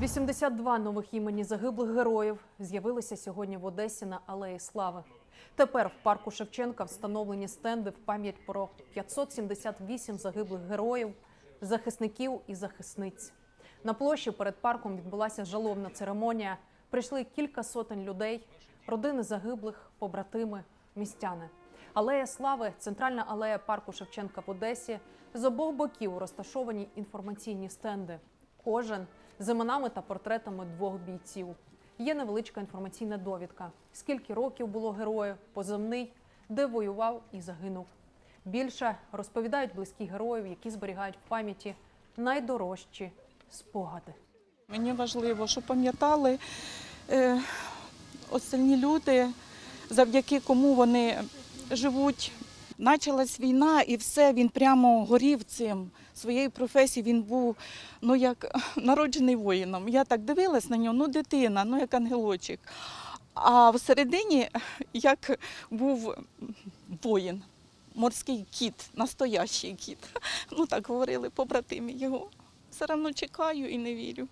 82 нових імені загиблих героїв з'явилися сьогодні в Одесі на Алеї Слави. Тепер в парку Шевченка встановлені стенди в пам'ять про 578 загиблих героїв, захисників і захисниць. На площі перед парком відбулася жалобна церемонія. Прийшли кілька сотень людей, родини загиблих, побратими, містяни. Алея Слави, центральна алея парку Шевченка в Одесі. З обох боків розташовані інформаційні стенди. Кожен з іменами та портретами двох бійців. Є невеличка інформаційна довідка: скільки років було герою, позивний, де воював і загинув. Більше розповідають близькі героїв, які зберігають в пам'яті найдорожчі спогади. Мені важливо, щоб пам'ятали е, остальні люди, завдяки кому вони живуть. Началась війна і все, він прямо горів цим. Своєю професією він був ну, як народжений воїном. Я так дивилась на нього, ну дитина, ну як ангелочок. А всередині як був воїн, морський кіт, настоящий кіт. Ну так говорили побратимі його. Все одно чекаю і не вірю.